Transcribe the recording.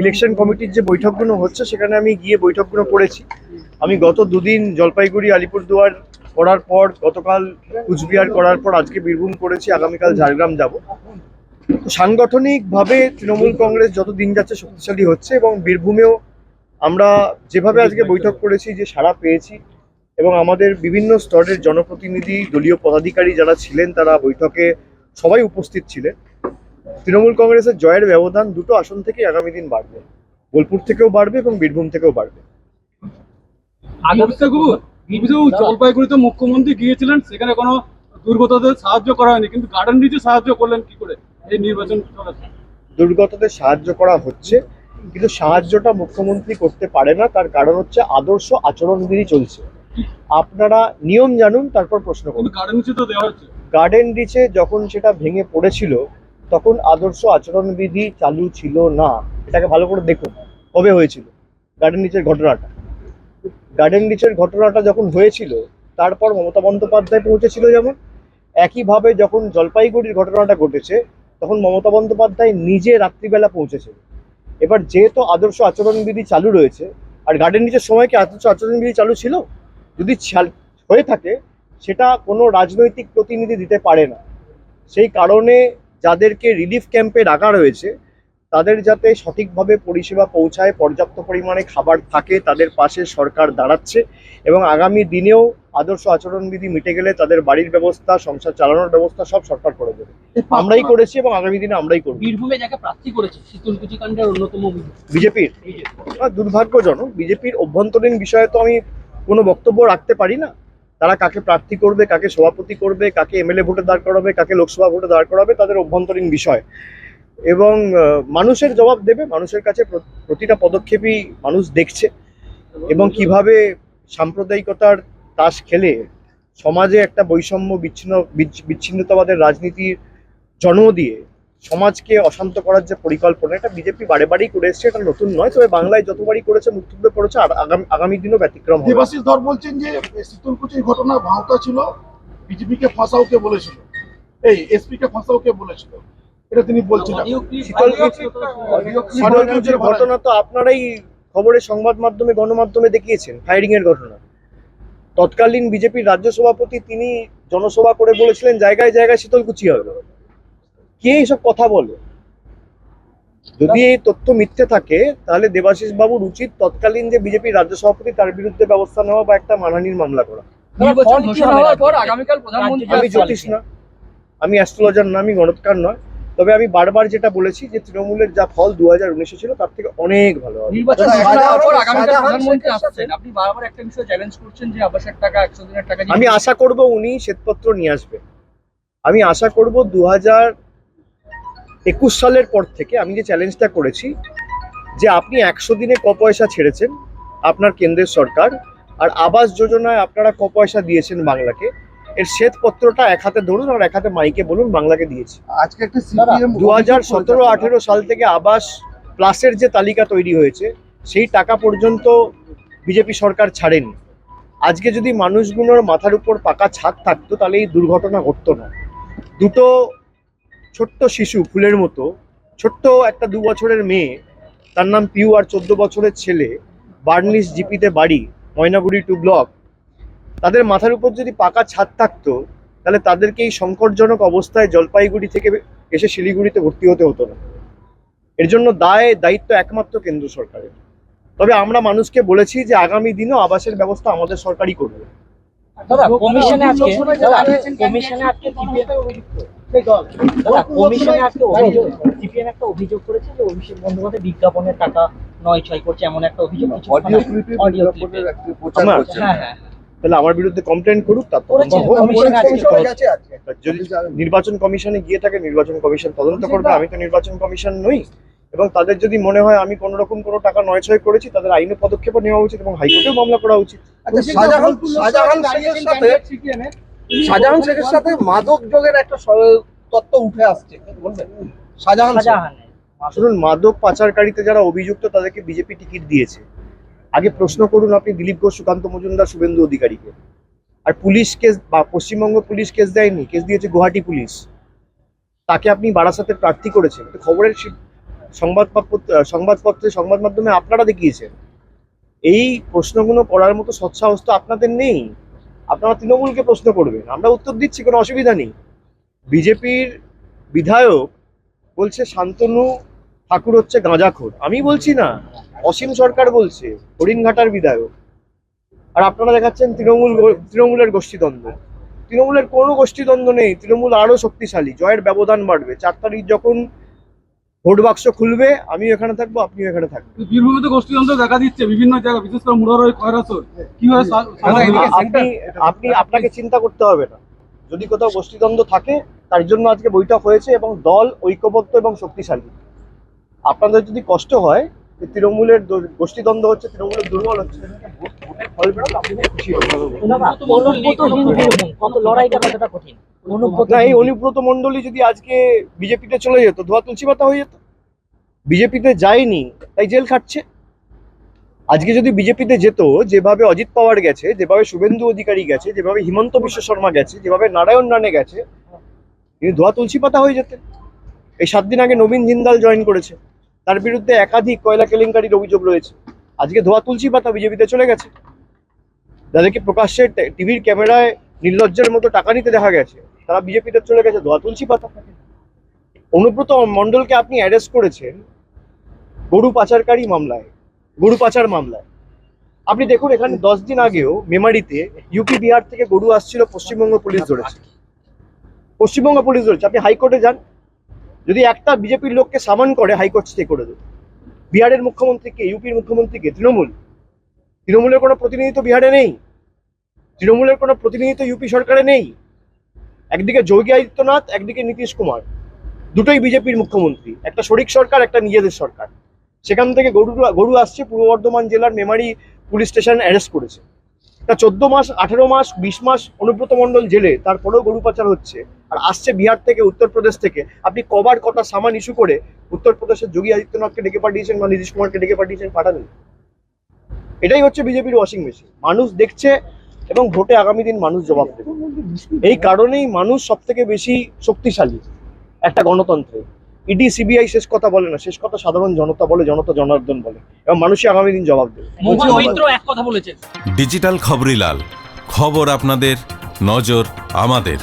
Election কমিটির যে বৈঠকগুলো হচ্ছে, সেখানে আমি গিয়ে বৈঠকগুলো করেছি। আমি গত দুদিন জলপাইগুড়ি, আলিপুরদুয়ার করার পর, গতকাল কুচবিহার করার পর, আজকে বীরভূম করেছি, আগামীকাল ঝাড়গ্রাম যাব। সাংগঠনিকভাবে তৃণমূল কংগ্রেস যত দিন যাচ্ছে শক্তিশালী হচ্ছে এবং বীরভূমেও আমরা যেভাবে আজকে বৈঠক করেছি, যে সাড়া পেয়েছি এবং আমাদের বিভিন্ন স্তরের জনপ্রতিনিধি, দলীয় পদাধিকারী যারা ছিলেন, তারা বৈঠকে সবাই উপস্থিত ছিলেন। তৃণমূল কংগ্রেসের জয়ের ব্যবধান দুটো আসন থেকে আগামী দিন বাড়বে। বোলপুর থেকেও বাড়বে এবং বীরভূম থেকেও বাড়বে। জলপাইগুড়িতে মুখ্যমন্ত্রী গিয়েছিলেন সেখানে কোনো দুর্গতদের সাহায্য করা হয়নি। কিন্তু গার্ডেন রিচে সাহায্য করলেন কি করে? এই নির্বাচন দুর্গতদের সাহায্য করা হচ্ছে কিন্তু সাহায্যটা মুখ্যমন্ত্রী করতে পারে না। তার কারণ হচ্ছে আদর্শ আচরণবিধি চলছে। আপনারা নিয়ম জানুন তারপর প্রশ্ন করুন। গার্ডেন রিচে তো দেওয়া হচ্ছে। গার্ডেন রিচে যখন সেটা ভেঙে পড়েছিল তখন আদর্শ আচরণবিধি চালু ছিল না। এটাকে ভালো করে দেখুন, কবে হয়েছিল? গার্ডেন নিচের ঘটনাটা। গার্ডেন রিচের ঘটনাটা যখন হয়েছিল, তারপর মমতা বন্দ্যোপাধ্যায় পৌঁছেছিল যেমন, একইভাবে যখন জলপাইগুড়ির ঘটনাটা ঘটেছে, তখন মমতা বন্দ্যোপাধ্যায় নিজে রাত্রিবেলা পৌঁছেছিল এবার যেহেতু আদর্শ আচরণবিধি চালু রয়েছে, আর গার্ডেন নিচের সময় কি আদর্শ আচরণবিধি চালু ছিল? যদি হয়ে থাকে, সেটা কোনো রাজনৈতিক প্রতিনিধি দিতে পারে না। সেই কারণে যাদেরকে রিলিফ ক্যাম্পে রাখা রয়েছে তাদের যাতে সঠিকভাবে পরিষেবা পৌঁছায় পর্যাপ্ত পরিমাণে খাবার থাকে তাদের পাশে সরকার দাঁড়াচ্ছে এবং আগামী দিনেও আদর্শ আচরণবিধি মিটে গেলে তাদের বাড়ির ব্যবস্থা সংসার চালানোর ব্যবস্থা সব সরকার করে দেবে। আমরাই করেছি এবং আগামী দিনে আমরাই করব। বীরভূমে যাকে প্রার্থী করেছে শীতলকুচি কাণ্ডের অন্যতম বিজেপির? দুর্ভাগ্যজনক বিজেপির অভ্যন্তরীণ বিষয়ে তো আমি কোনো বক্তব্য রাখতে পারি না। তারা কাকে প্রার্থী করবে, কাকে সভাপতি করবে, কাকে এমএলএ ভোটে দাঁড় করাবে, কাকে লোকসভা ভোটে দাঁড় করাবে, তাদের অভ্যন্তরীণ বিষয়। এবং মানুষের জবাব দেবে, মানুষের কাছে প্র- প্রতিটা পদক্ষেপই মানুষ দেখছে। এবং কীভাবে সাম্প্রদায়িকতার তাস খেলে সমাজে একটা বৈষম্য বিচ্ছিন্ন, বিচ্ছ- বিচ্ছিন্নতাবাদের রাজনীতির জন্ম দিয়ে সমাজকে অশান্ত করার যে পরিকল্পনা এটা বিজেপি বারে বারেই করে এসছে এটা নতুন নয়। তবে বাংলায় যতবারই করেছে মুখ থুবড়ে পড়েছে আর আগামী দিনও ব্যতিক্রম দেবাশিস ধর বলছেন যে শীতলকুচির ঘটনা ভাওতা ছিল বিজেপিকে ফাঁসাও কে বলেছিল? এই এসপি কে ফাঁসাও কে বলেছিল? এটা তিনি ক্লিপ শীতলকুচির ঘটনা তো আপনারাই খবরের সংবাদ মাধ্যমে গণমাধ্যমে দেখিয়েছেন ফায়ারিং এর ঘটনা। তৎকালীন বিজেপির রাজ্য সভাপতি তিনি জনসভা করে বলেছিলেন জায়গায় জায়গায় শীতলকুচি হবে। কে এইসব কথা বলে? যদি এই তথ্য মিথ্যে থাকে তাহলে দেবাশিস বাবুর উচিত তৎকালীন যে বিজেপির রাজ্য সভাপতি তার বিরুদ্ধে ব্যবস্থা নেওয়া বা একটা মানহানির মামলা করা। নির্বাচন ঘোষণা হওয়ার পর আগামীকাল প্রধানমন্ত্রী আমি জ্যোতিষ না। আমি অ্যাস্ট্রোলজার না আমি গণৎকার নয়। তবে আমি বারবার যেটা বলেছি যে তৃণমূলের যা ফল দু হাজার উনিশে ছিল তার থেকে অনেক ভালো হবে। নির্বাচন দাদা, ঘোষণা হওয়ার পর শাহজাহান- আগামীকাল শাহজাহান প্রধানমন্ত্রী শেখের আসছেন। আপনি বারবার একটা বিষয় চ্যালেঞ্জ করছেন যে আবাসের টাকা একশো দিনের টাকা আমি আশা করব উনি শ্বেতপত্র নিয়ে আসবেন আমি আশা করব দু হাজার একুশ সালের পর থেকে আমি যে চ্যালেঞ্জটা করেছি যে আপনি একশো দিনে ক পয়সা ছেড়েছেন আপনার কেন্দ্রের সরকার আর আবাস যোজনায় আপনারা ক পয়সা দিয়েছেন বাংলাকে এর শ্বেতপত্রটা এক হাতে ধরুন আর এক হাতে মাইকে বলুন বাংলাকে দিয়েছি। আজকে একটা দু হাজার সতেরো আঠেরো সাল থেকে আবাস প্লাসের যে তালিকা তৈরি হয়েছে সেই টাকা পর্যন্ত বিজেপি সরকার ছাড়েনি। আজকে যদি মানুষগুলোর মাথার উপর পাকা ছাদ থাকতো তাহলে এই দুর্ঘটনা ঘটতো না। দুটো ছোট্ট শিশু ফুলের মতো ছোট্ট একটা দু বছরের মেয়ে তার নাম পিউ আর চোদ্দ বছরের ছেলে বার্নিস জিপিতে বাড়ি ময়নাগুড়ি টু ব্লক। তাদের মাথার উপর যদি পাকা ছাদ থাকতো তাহলে তাদেরকে এই সংকটজনক অবস্থায় জলপাইগুড়ি থেকে এসে শিলিগুড়িতে ভর্তি হতে হতো না। এর জন্য দায় দায়িত্ব একমাত্র কেন্দ্র সরকারের। তবে আমরা মানুষকে বলেছি যে আগামী দিনও আবাসের ব্যবস্থা আমাদের সরকারই করবে। দাদা কমিশনে আজকে কমিশনে আজকে কমিশনে আজকে অভিযোগ সিপিএম একটা অভিযোগ করেছে যে অভিষেক বন্দ্যোপাধ্যায় বিজ্ঞাপনের টাকা নয় ছয় করছে এমন একটা অভিযোগ অডিও ক্লিপে অডিও বিজ্ঞাপনের একটা প্রচার আমার? হ্যাঁ হ্যাঁ। তাহলে আমার বিরুদ্ধে কমপ্লেন করুক তারপর করেছে, হোক। কমিশন আজকে কমিশনের কাছে আছে। যদি নির্বাচন কমিশনে গিয়ে থাকে নির্বাচন কমিশন তদন্ত করবে আমি তো নির্বাচন কমিশন নই। এবং তাদের যদি মনে হয় আমি কোনো রকম কোনো টাকা নয় ছয় করেছি তাদের আইনি পদক্ষেপ নেওয়া উচিত এবং হাইকোর্টেও মামলা করা উচিত। আচ্ছা শাহজাহান শাহজাহান শেখের সাথে মাদক যোগের একটা তত্ত্ব উঠে আসছে শাহজাহান শুনুন মাদক পাচারকারীতে যারা অভিযুক্ত তাদেরকে বিজেপি টিকিট দিয়েছে। আগে প্রশ্ন করুন আপনি দিলীপ ঘোষ সুকান্ত মজুমদার শুভেন্দু অধিকারীকে। আর পুলিশ কেস বা পশ্চিমবঙ্গ পুলিশ কেস দেয়নি কেস দিয়েছে গুয়াহাটি পুলিশ। তাকে আপনি বারাসাতে প্রার্থী করেছেন। খবরের সংবাদপত্র সংবাদপত্রে সংবাদ মাধ্যমে আপনারা দেখিয়েছেন। এই প্রশ্নগুলো করার মতো সৎসাহস তো আপনাদের নেই। আপনারা তৃণমূলকে প্রশ্ন করবেন। আমরা উত্তর দিচ্ছি, কোনো অসুবিধা নেই। বিজেপির বিধায়ক বলছে, শান্তনু ঠাকুর হচ্ছে গাঁজাখোর। আমি বলছি না, অসীম সরকার বলছে, হরিণঘাটার বিধায়ক। আর আপনারা দেখাচ্ছেন তৃণমূল তৃণমূলের গোষ্ঠীদ্বন্দ্ব। তৃণমূলের কোনো গোষ্ঠীদ্বন্দ্ব নেই, তৃণমূল আরও শক্তিশালী, জয়ের ব্যবধান বাড়বে। চার তারিখ যখন ভোট বাক্স খুলবে আমিও এখানে থাকব আপনিও এখানে থাকবেন। বীরভূমে তো গোষ্ঠীতন্ত্র দেখা দিচ্ছে বিভিন্ন জায়গায় বিশেষ করে মুরারই খয়রাসর কীভাবে আপনি আপনি আপনাকে চিন্তা করতে হবে না। যদি কোথাও গোষ্ঠীদ্বন্দ্ব থাকে তার জন্য আজকে বৈঠক হয়েছে এবং দল ঐক্যবদ্ধ এবং শক্তিশালী। আপনাদের যদি কষ্ট হয় যে তৃণমূলের গোষ্ঠীদ্বন্দ্ব হচ্ছে তৃণমূলের দুর্বল হচ্ছে ভোটের ফল বেরোলে আপনি খুশি হবেন। কত লড়াইটা কতটা কঠিন? অনুব্রত না এই অনুব্রত মণ্ডলী যদি আজকে বিজেপিতে চলে যেত ধোয়া তুলসী পাতা হয়ে যেত? বিজেপিতে যায়নি তাই জেল খাটছে? আজকে যদি বিজেপিতে যেত যেভাবে অজিত পাওয়ার গেছে যেভাবে শুভেন্দু অধিকারী গেছে যেভাবে হিমন্ত বিশ্ব শর্মা গেছে যেভাবে নারায়ণ রানে গেছে তিনি ধোয়া তুলসী পাতা হয়ে যেতেন। এই সাত দিন আগে নবীন জিন্দাল জয়েন করেছে। তার বিরুদ্ধে একাধিক কয়লা কেলেঙ্কারির অভিযোগ রয়েছে। আজকে ধোয়া তুলসী পাতা বিজেপিতে চলে গেছে। যাদেরকে প্রকাশ্যে টিভির ক্যামেরায় নির্লজ্জের মতো টাকা নিতে দেখা গেছে। তারা বিজেপিতে চলে গেছে ধোয়া তুলসী পাতা অনুব্রত মণ্ডলকে আপনি অ্যারেস্ট করেছেন গরু পাচারকারী মামলায়, গরু পাচার মামলায়। আপনি দেখুন, এখানে দশ দিন আগেও মেমারিতে ইউপি বিহার থেকে গরু আসছিল, পশ্চিমবঙ্গ পুলিশ ধরেছে। পশ্চিমবঙ্গ পুলিশ ধরেছে। আপনি হাইকোর্টে যান, যদি একটা বিজেপির লোককে সামান করে হাইকোর্ট স্টে করে দেবে বিহারের মুখ্যমন্ত্রীকে ইউপির মুখ্যমন্ত্রীকে তৃণমূল। তৃণমূলের কোনো প্রতিনিধিত্ব বিহারে নেই। তৃণমূলের কোনো প্রতিনিধিত্ব ইউপি সরকারে নেই। একদিকে যোগী আদিত্যনাথ, একদিকে নীতিশ কুমার। দুটোই বিজেপির মুখ্যমন্ত্রী। একটা শরিক সরকার, একটা নিজেদের সরকার। সেখান থেকে গরু গরু আসছে, পূর্ব বর্ধমান জেলার মেমারি পুলিশ স্টেশন অ্যারেস্ট করেছে। তা চোদ্দ মাস, আঠেরো মাস, বিশ মাস অনুব্রত মণ্ডল জেলে, তারপরেও গরু পাচার হচ্ছে। আর আসছে বিহার থেকে, উত্তরপ্রদেশ থেকে। আপনি কবার কটা সামান ইস্যু করে উত্তরপ্রদেশের যোগী আদিত্যনাথকে ডেকে পাঠিয়েছেন বা নীতিশ কুমারকে ডেকে পাঠিয়েছেন, পাঠালেন। এটাই হচ্ছে বিজেপির ওয়াশিং মেশিন। মানুষ দেখছে এবং ভোটে আগামী দিন মানুষ জবাব দেবে। এই কারণেই মানুষ সব থেকে বেশি শক্তিশালী একটা গণতন্ত্রে। ইডি সিবিআই শেষ কথা বলে না। শেষ কথা সাধারণ জনতা বলে জনতা জনার্দন বলে। এবং মানুষই আগামী দিন জবাব দেবে। মহুয়া মৈত্র এক কথা বলেছেন ডিজিটাল খবরিলাল খবর আপনাদের নজর আমাদের।